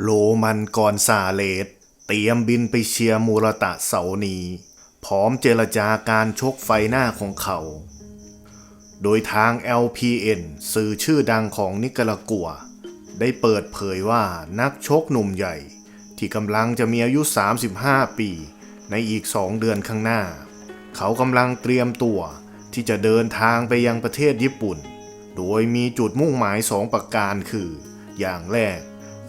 โลมันกรซาเลสเตรียมบินไปเชียร์มูรตะเสาร์นี พร้อมเจรจาการชกไฟหน้าของเขา โดยทาง LPN สื่อชื่อดังของนิการากัว ได้เปิดเผยว่านักชกหนุ่มใหญ่ ที่กำลังจะมีอายุ 35 ปี ในอีก2เดือนข้างหน้า เขากำลังเตรียมตัวที่จะเดินทางไปยังประเทศญี่ปุ่น โดยมีจุดมุ่งหมาย2ประการคือ อย่างแรก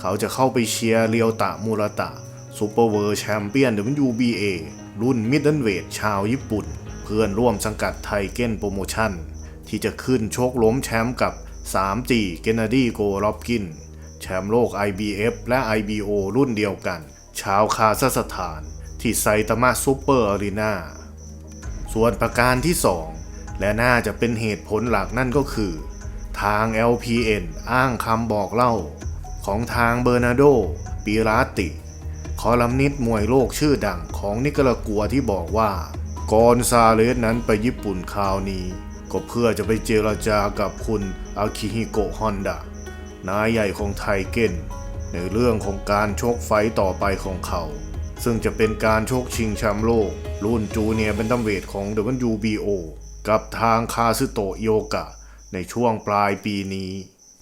เขาจะเข้าไปเชียร์เรียวตะมูระตะซูเปอร์เวิร์แชมเปี้ยน WBA รุ่นมิดเดิลเวทชาวญี่ปุ่น เพื่อนร่วมสังกัดไทเก้นโปรโมชั่น ที่จะขึ้นชกล้มแชมป์กับ 3G เกนนาดีโกรอบกิน แชมป์โลก IBF และ IBO รุ่นเดียวกัน ชาวคาซัคสถาน ที่ไซตามะซูเปอร์อารีนาส่วนประการที่ 2 และน่าจะเป็นเหตุผลหลักนั่นก็คือ ทาง LPN อ้างคำบอกเล่า ของทางเบอร์นาโดปิราติคอลัมนิสต์มวยโลกชื่อดังของนิกรากัวที่บอกว่ากอนซาเลสนั้นไปญี่ปุ่นคราวนี้ ก็เพื่อจะไปเจรจากับคุณอาคิฮิโกะฮอนดะนายใหญ่ของไทเก้นในเรื่องของการชกไฟต์ต่อไปของเขา ซึ่งจะเป็นการชกชิงแชมป์โลก รุ่นจูเนียร์เบนตัมเวทของ WBO กับทางคาซึโตะโยกะ ในช่วงปลายปีนี้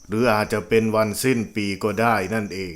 หรืออาจจะเป็นวันสิ้นปีก็ได้นั่นเอง